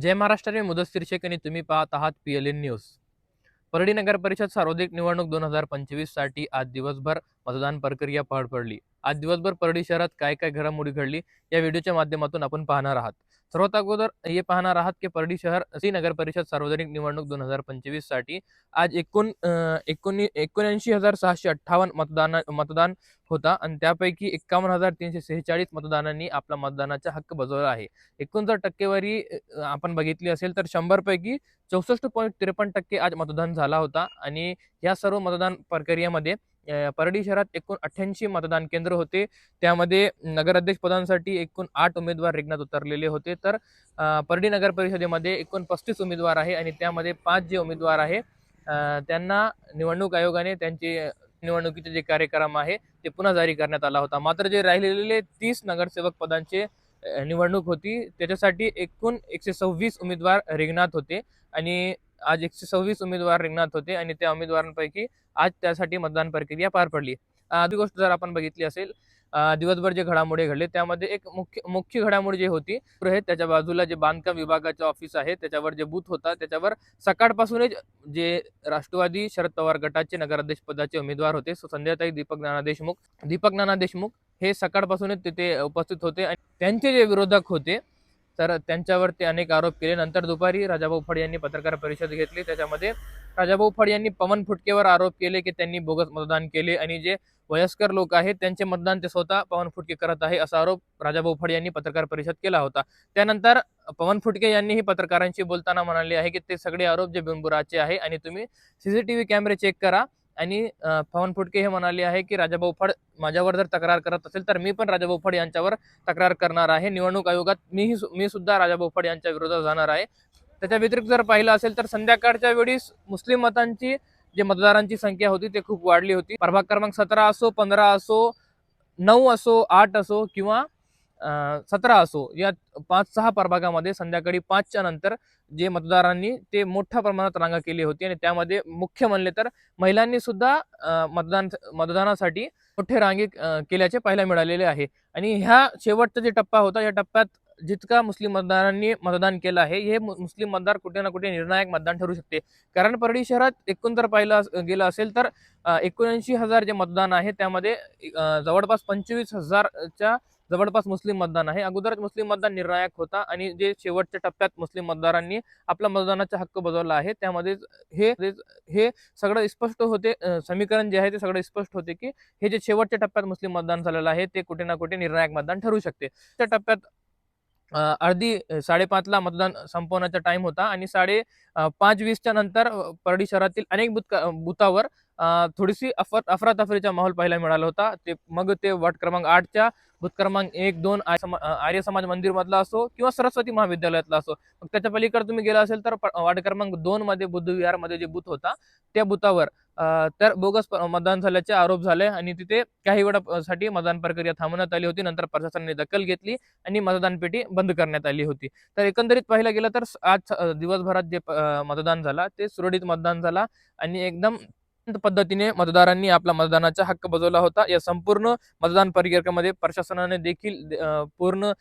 जय महाराष्ट्र मी मुदस्तीर शेख आणि तुम्ही पाहत आहात पी एल एन न्यूज. परडी नगर परिषद सार्वत्रिक निवडणूक दोन हजार पंचवीससाठी आज दिवसभर मतदान प्रक्रिया पार पडली. आज दिवसभर परडी शहरात काय काय घडामोडी घडली या व्हिडिओच्या माध्यमातून आपण पाहणार आहात. सर्वात अगोदर हे पाहणार आहात की परडी शहर सी नगर परिषद सार्वजनिक निवडणूक दोन हजार पंचवीससाठी आज एकूण एकोणी एकोणऐंशी हजार सहाशे अठ्ठावन्न मतदान मतदान होता आणि त्यापैकी एक्कावन्न हजार तीनशे सेहेचाळीस मतदानांनी आपला मतदानाचा हक्क बजावला आहे. एकूण जर टक्केवारी आपण बघितली असेल तर शंभर पैकी चौसष्ट पॉईंट त्रेपन्न टक्के आज मतदान झाला होता आणि या सर्व मतदान प्रक्रियेमध्ये परडी शहरात एकूण अठ्ठ्याऐंशी मतदान केंद्र होते. त्यामध्ये नगराध्यक्ष पदांसाठी एकूण आठ उमेदवार रिंगणात उतरलेले होते. तर परडी नगर परिषदेमध्ये एकूण पस्तीस उमेदवार आहे आणि त्यामध्ये पाच जे उमेदवार आहे त्यांना निवडणूक आयोगाने त्यांचे निवडणुकीचे जे कार्यक्रम आहे ते पुन्हा जारी करण्यात आला होता. मात्र जे राहिलेले तीस नगरसेवक पदांचे निवडणूक होती त्याच्यासाठी एकूण एकशे सव्वीस उमेदवार रिंगणात होते. आणि आज एकशे सव्वीस उमेदवार रिंगणात होते आणि त्या उमेदवारांपैकी आज त्यासाठी मतदान प्रक्रिया पार पडली. आधी गोष्ट जर आपण बघितली असेल दिवसभर जे घडामोडी घडले त्यामध्ये एक मुख्य मुख्य घडामोडी जी होती आहे त्याच्या बाजूला जे बांधकाम विभागाचे ऑफिस आहे त्याच्यावर जे बूथ होता त्याच्यावर सकाळपासूनच जे राष्ट्रवादी शरद पवार गटाचे नगराध्यक्ष पदाचे उमेदवार होते सो संध्याताई दीपक नाना देशमुख दीपक नाना देशमुख हे सकाळपासूनच तिथे उपस्थित होते आणि त्यांचे जे विरोधक होते तर त्यांच्यावरती अनेक आरोप केले. नंतर दुपारी राजाभाऊ फड यांनी पत्रकार परिषद घेतली. त्याच्यामध्ये राजाभाऊ फड यांनी पवन फुटकेवर आरोप केले की त्यांनी बोगस मतदान केले आणि जे वयस्कर लोक आहेत त्यांचे मतदान ते स्वतः पवन फुटके करत आहे असा आरोप राजाभाऊ फड यांनी पत्रकार परिषद केला होता. त्यानंतर पवन फुटके यांनीही पत्रकारांशी बोलताना म्हणाले आहे की ते सगळे आरोप जे बिनबुराचे आहे आणि तुम्ही सीसीटीव्ही कॅमेरे चेक करा. आणि पवन फुटके हे म्हणाले आहे की राजाभाऊ फड माझ्यावर जर तक्रार करत असेल तर मी पण राजाभाऊ फड यांच्यावर तक्रार करणार आहे. निवडणूक आयोगात मीही मी सुद्धा राजाभाऊ फड यांच्या विरोधात जाणार आहे. त्याच्या व्यतिरिक्त जर पाहिलं असेल तर संध्याकाळच्या वेळी मुस्लिम मतांची जे मतदारांची संख्या होती ते खूप वाढली होती. प्रभाग क्रमांक सतरा असो पंधरा असो नऊ असो आठ असो किंवा सतरा असो या पाच सहा प्रभागामध्ये संध्याकाळी पाचच्या नंतर जे मतदारांनी ते मोठ्या प्रमाणात रांगा केली होती आणि त्यामध्ये मुख्य म्हणले तर महिलांनी सुद्धा मतदान मतदानासाठी मोठे रांगे केल्याचे पाहायला मिळालेले आहे. आणि ह्या शेवटचा जे टप्पा होता या टप्प्यात जितका मुस्लिम मतदारांनी मतदान केलं आहे हे मुस्लिम मतदार कुठे ना कुठे निर्णायक मतदान ठरू शकते. कारण परळी शहरात एकूण जर पाहिलं गेलं असेल तर एकोणऐंशी हजार जे मतदान आहे त्यामध्ये जवळपास पंचवीस हजारच्या जवळपास मुस्लिम मतदान आहे. अगोदरच मुस्लिम मतदान निर्णायक होता आणि जे शेवटच्या टप्प्यात मुस्लिम मतदारांनी आपला मतदानाचा हक्क बजावला आहे त्यामध्ये हे हे सगळं स्पष्ट होते. समीकरण जे आहे ते सगळं स्पष्ट होते की हे जे शेवटच्या टप्प्यात मुस्लिम मतदान झालेलं आहे ते कुठे ना कुठे निर्णायक मतदान ठरू शकते. त्या टप्प्यात अर्धी साडेपाचला मतदान संपवण्याचा टाइम होता आणि साडे पाच वीसच्या नंतर परडी शहरातील अनेक बुथ बुथावर थोडीशी अफर अफरातफरीचा माहोल पाहायला मिळाला होता. ते मग ते वाट क्रमांक आठच्या बूथ क्रमांक एक दोन आर्य समा- आर्य समाज मंदिर मधला असो किंवा सरस्वती महाविद्यालयातला असो. मग त्याच्या पलीकडे तुम्ही गेला असेल तर प- वार्ड क्रमांक दोन मध्ये बुद्ध विहारमध्ये जे बूथ होता त्या बुथावर तर बोगस मतदान झाल्याचे आरोप झाले आणि तिथे काही वेळासाठी मतदान प्रक्रिया थांबवण्यात आली होती. नंतर प्रशासनाने दखल घेतली आणि मतदान पेटी बंद करण्यात आली होती. तर एकंदरीत पाहिलं गेलं तर आज दिवसभरात जे मतदान झाला ते सुरळीत मतदान झाला आणि एकदम पद्धतीने मतदारांनी आपला मतदानाचा हक्क बजावला होता. या संपूर्ण मतदान प्रक्रियेमध्ये प्रशासनाने देखील पूर्ण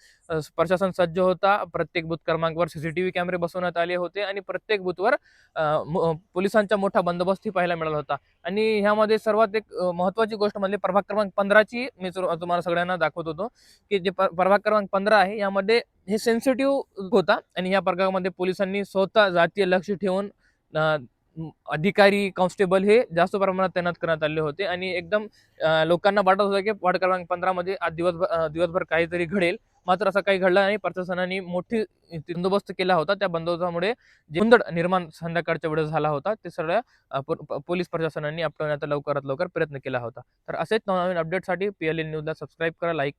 प्रशासन सज्ज होता. प्रत्येक बूथ क्रमांकवर सीसीटीव्ही कॅमेरे बसवण्यात आले होते आणि प्रत्येक बूथवर पोलिसांचा मोठा बंदोबस्तही पाहायला मिळाला होता. आणि ह्यामध्ये सर्वात एक महत्त्वाची गोष्ट म्हणजे प्रभाग क्रमांक पंधराची मी तुम्हाला सगळ्यांना दाखवत होतो की जे प- प्रभाग क्रमांक पंधरा आहे यामध्ये हे सेन्सिटिव्ह होता आणि या प्रभागामध्ये पोलिसांनी स्वतः जातीय लक्ष ठेवून अधिकारी कॉन्स्टेबल हे जास्त प्रमाणात तैनात करण्यात आले होते आणि एकदम लोकांना वाटत होतं की वार्ड क्रमांक आज दिवसभर दिवसभर काहीतरी घडेल. मात्र असं काही घडलं नाही. प्रशासनाने मोठी बंदोबस्त केला होता. त्या बंदोबस्तामुळे गोंधळ निर्माण संध्याकाळच्या वेळेस झाला होता ते सगळ्या पोलीस प्रशासनाने आपटवण्याचा लवकरात लवकर प्रयत्न केला होता. तर असेच नवनवीन अपडेटसाठी पी एल न्यूजला सबस्क्राईब करा लाईक करा.